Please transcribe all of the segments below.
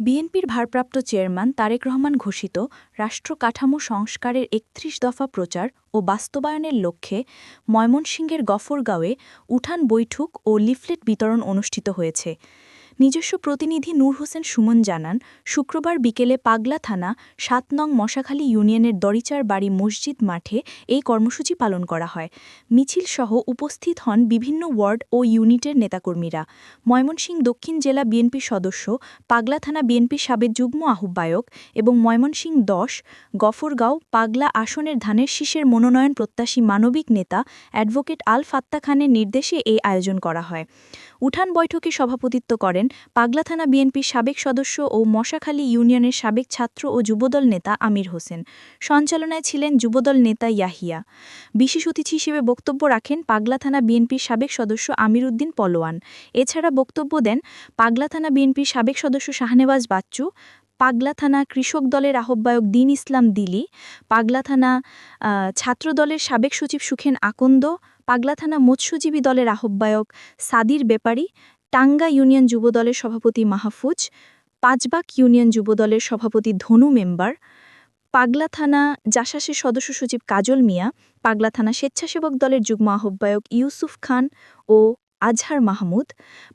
বিএনপির ভারপ্রাপ্ত চেয়ারম্যান তারেক রহমান ঘোষিত রাষ্ট্র কাঠামো সংস্কারের একত্রিশ দফা প্রচার ও বাস্তবায়নের লক্ষ্যে ময়মনসিংহের গফরগাঁওয়ে উঠান বৈঠক ও লিফলেট বিতরণ অনুষ্ঠিত হয়েছে। নিজস্ব প্রতিনিধি নূর হোসেন সুমন জানান, শুক্রবার বিকেলে পাগলা থানা, সাত নং মশাখালী ইউনিয়নের দরিচার বাড়ি মসজিদ মাঠে এই কর্মসূচি পালন করা হয়। মিছিলসহ উপস্থিত হন বিভিন্ন ওয়ার্ড ও ইউনিটের নেতাকর্মীরা। ময়মনসিংহ দক্ষিণ জেলা বিএনপি সদস্য, পাগলা থানা বিএনপি সাবেক যুগ্ম আহ্বায়ক এবং ময়মনসিংহ দশ, গফরগাঁও পাগলা আসনের ধানের শীষের মনোনয়ন প্রত্যাশী মানবিক নেতা অ্যাডভোকেট আল ফাত্তা খানের নির্দেশে এই আয়োজন করা হয়। উঠান বৈঠকে সভাপতিত্ব করেন পাগলা থানা বিএনপির সাবেক সদস্য ও মশাখালী ইউনিয়নের সাবেক ছাত্র ও যুবদল নেতা আমির হোসেন। সঞ্চালনায় ছিলেন যুবদল নেতা ইয়াহিয়া। বিশেষ অতিথি হিসেবে বক্তব্য রাখেন পাগলা থানা বিএনপির সাবেক সদস্য আমির উদ্দিন পলোয়ান। এছাড়া বক্তব্য দেন পাগলা থানা বিএনপির সাবেক সদস্য শাহনেবাজ বাচ্চু, পাগলা থানা কৃষক দলের আহ্বায়ক দিন ইসলাম দিলি, পাগলা থানা ছাত্র দলের সাবেক সচিব সুখেন আকন্দ, পাগলা থানা মৎস্যজীবী দলের আহ্বায়ক সাদির বেপারি টাঙ্গা ইউনিয়ন যুবদলের সভাপতি মাহফুজ, পাঁচবাক ইউনিয়ন যুবদলের সভাপতি ধনু মেম্বার, পাগলা থানা জাসাসের সদস্য সচিব কাজল মিয়া, পাগলা থানা স্বেচ্ছাসেবক দলের যুগ্ম আহ্বায়ক ইউসুফ খান ও আজহার মাহমুদ,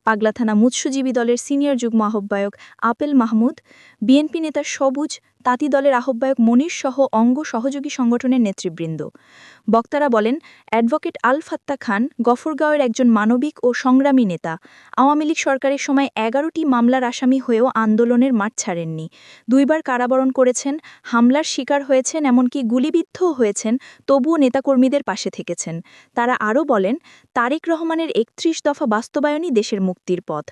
পাগলা থানা মৎস্যজীবী দলের সিনিয়র যুগ্ম আহ্বায়ক আপেল মাহমুদ, বিএনপি নেতা সবুজ, তাঁতি দলের আহ্বায়ক মনির সহ অঙ্গ সহযোগী সংগঠনের নেতৃবৃন্দ। বক্তারা বলেন, অ্যাডভোকেট আল ফাত্তা খান গফরগাঁওয়ের একজন মানবিক ও সংগ্রামী নেতা। আওয়ামী লীগ সরকারের সময় এগারোটি মামলার আসামি হয়েও আন্দোলনের মাঠ ছাড়েননি। দুইবার কারাবরণ করেছেন, হামলার শিকার হয়েছেন, এমনকি গুলিবিদ্ধও হয়েছেন, তবুও নেতাকর্মীদের পাশে থেকেছেন। তারা আরও বলেন, তারেক রহমানের একত্রিশ দফা বাস্তবায়নই দেশের মুক্তির পথ।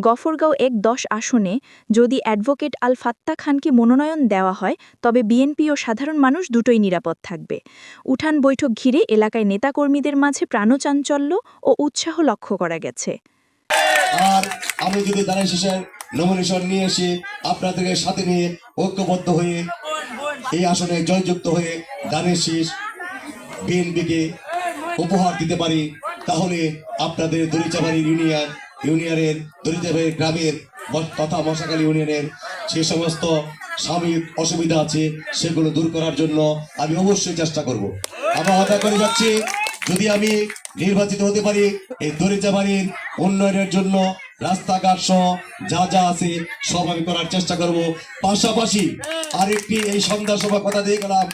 গফরগাঁও এক দশ আসনে যদি অ্যাডভোকেট আল ফাত্তা খানকে মনোনয়ন দেওয়া হয়, তবে বিএনপি ও সাধারণ মানুষ দুটোই নিরাপদ থাকবে। উঠান বৈঠক ঘিরে এলাকায় নেতাকর্মীদের মাঝে প্রাণচাঞ্চল্য ও উৎসাহ লক্ষ্য করা গেছে। আর আমি যদি দানের শেষের নমিনেশন নিয়ে এসে আপনাদেরকে সাথে নিয়ে ঐক্যবদ্ধ হয়ে এই আসনে জয়যুক্ত হয়ে দানের শীষ বিএনপিকে উপহার দিতে পারি, তাহলে আপনাদের দরিচাবাড়ি ইউনিয়ন, ইউনিয়নের দরিচাবাড়ি গ্রামের তথা মশাখালী ইউনিয়নের সে সমস্ত সাময়িক অসুবিধা আছে, সেগুলো দূর করার জন্য আমি অবশ্যই চেষ্টা করব। আমরা হতা করে যাচ্ছি। যদি আমি নির্বাচিত হতে পারি, এই দরিচাবাড়ির উন্নয়নের জন্য রাস্তাঘাট সহ যা যা আছে, সব আমি করার চেষ্টা করব। পাশাপাশি আরেকটি এই সন্ধ্যা সভা কথা দিয়ে গেলাম।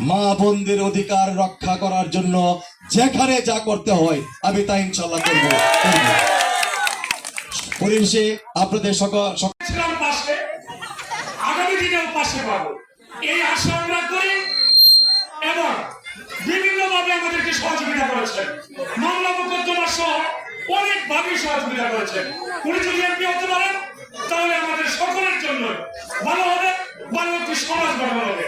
মা বোনদের অধিকার রক্ষা করার জন্য যেখানে যা করতে হয়, আমি তা ইনশাল্লাহ করব। পরিশেষে আপনাদের সকল সক- আগামী দিনেও পাশে পাবো। এই আশা আমরা করি এবং বিভিন্নভাবে আমাদেরকে সহযোগিতা করেছেন মামলা মোকদ্দমা সহ অনেকভাবে সহযোগিতা করেছেন উনি যদি এমপি হতে পারেন, তাহলে আমাদের সকলের জন্য ভালো হবে, ভালো একটি সমাজ গঠন হবে।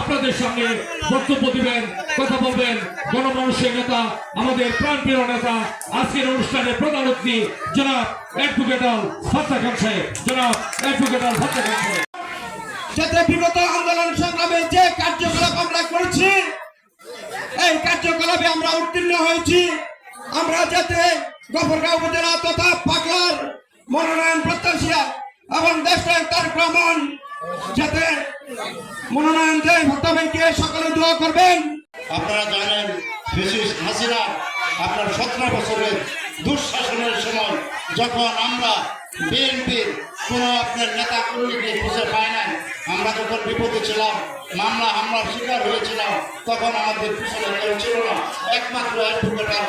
আপনাদের সঙ্গে বক্তব্য দিবেন, কথা বলবেন গণমানুষের নেতা, আমাদের প্রাণপ্রিয় নেতা, আজকের অনুষ্ঠানে প্রধান অতিথি, জনাব অ্যাডভোকেট ফাত্তা খান সাহেব। জনাব অ্যাডভোকেট ফাত্তা খান সাহেব। যাতে বিগত আন্দোলন সংগ্রামে যে কার্যকলাপ আমরা করেছি, এই কার্যকলাপে আমরা উত্তীর্ণ হয়েছি। আমরা যাতে গফরগাঁও উপজেলা তথা পাগলার মনোনয়ন প্রত্যাশী এবং দেশের তার ভ্রমণ যাতে মনোনয়ন দেয় ভক্তভাইকে সকলে দোয়া করবেন। আপনারা জানেন বিশেষ হাসিনা আপনার সতেরো বছরের দুঃশাসনের সময় যখন আমরা বিএনপির কোনো আপনার নেতা কর্মীকে খুঁজে পায় নাই আমরা যখন বিপদে ছিলাম মামলা হামলার শিকার হয়েছিলাম তখন আমাদের পিছনে কেউ ছিল না একমাত্র অ্যাডভোকেট আর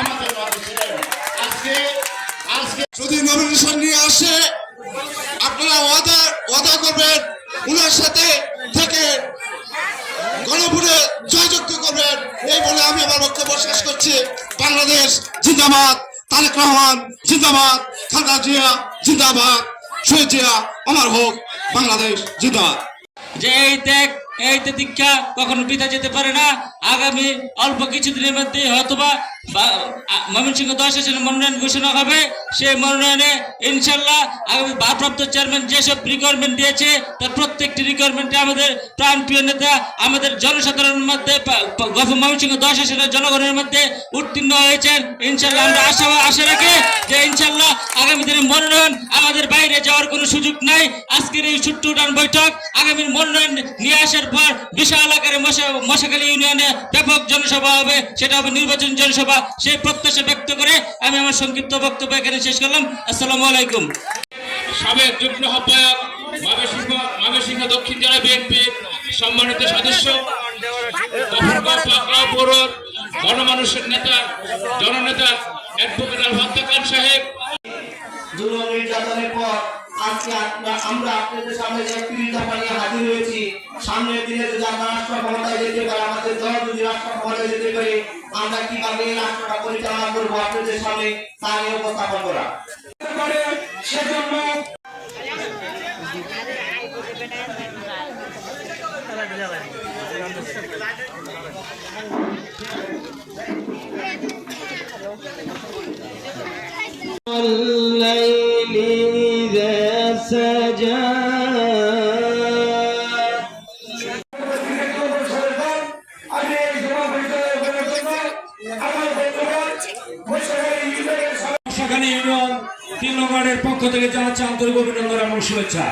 আমাদের মাঝে ছিলেন আজকে আজকে যদি নমিনেশন নিয়ে আসে আপনারা ওয়াদা ওয়াদা করবেন উনার সাথে থেকে গণভোটে জয়যুক্ত করবেন এই বলে আমি আমার বক্তব্য শেষ করছি বাংলাদেশ জিন্দাবাদ, তারেক রহমান জিন্দাবাদ, খালেদা জিয়া জিন্দাবাদ। শহীদ জিয়া হোক, বাংলাদেশ জিন্দাবাদ। যে এই ত্যাগ এই দীক্ষা কখনো বিদায় যেতে পারে না। আগামী অল্প কিছুদিনের মধ্যে হয়তোবা ময়মনসিংহ দশ আসনে মনোনয়ন ঘোষণা হবে। সেই মনোনয়নে ইনশাল্লাহ আগামী ভারপ্রাপ্ত চেয়ারম্যান যেসব রিকোয়ারমেন্ট দিয়েছে, তার প্রত্যেকটি রিকোয়ারমেন্টে আমাদের প্রাণপ্রিয় নেতা, আমাদের জনসাধারণের মধ্যে ময়মনসিংহ দশ আসনের জনগণের মধ্যে উত্তীর্ণ হয়েছেন। ইনশাল্লাহ আমরা আশা আশা রাখি যে ইনশাল্লাহ আগামী দিনে মনোনয়ন আমাদের বাইরে যাওয়ার কোনো সুযোগ নাই। আজকের এই ছোট্ট উঠান বৈঠক আগামীর মনোনয়ন নিয়ে আসার পর বিশাল আকারে মশা- মশাখালী ইউনিয়নে ব্যাপক জনসভা হবে সেটা হবে নির্বাচন জনসভা। সেই প্রত্যাশা ব্যক্ত করে আমি আমার সংক্ষিপ্ত বক্তব্য এখানে শেষ করলাম। আসসালামু আলাইকুম। সাবেক যুগ্ম আহ্বায়ক ময়মনসিংহ দক্ষিণ জেলা বিএনপির সম্মানিত সদস্য গণমানুষের নেতা জননেতা অ্যাডভোকেট আল হত্যাকার সাহেব। নির্যাতনের পর আজকে আমরা আপনাদের সামনে যে একত্রিশ নিয়ে হাজির হয়েছি সামনের দিনে যদি আমরা রাষ্ট্র ক্ষমতায় যেতে পারি, আমাদের দল যদি রাষ্ট্র ক্ষমতায় যেতে পারি, আমরা কীভাবে রাষ্ট্রটা পরিচালনা করব আপনাদের সামনে, তা নিয়ে উপস্থাপন করা। সেজন্য আমি থেকে জানাচ্ছি আন্তরিক অভিনন্দন এবং শুভেচ্ছা।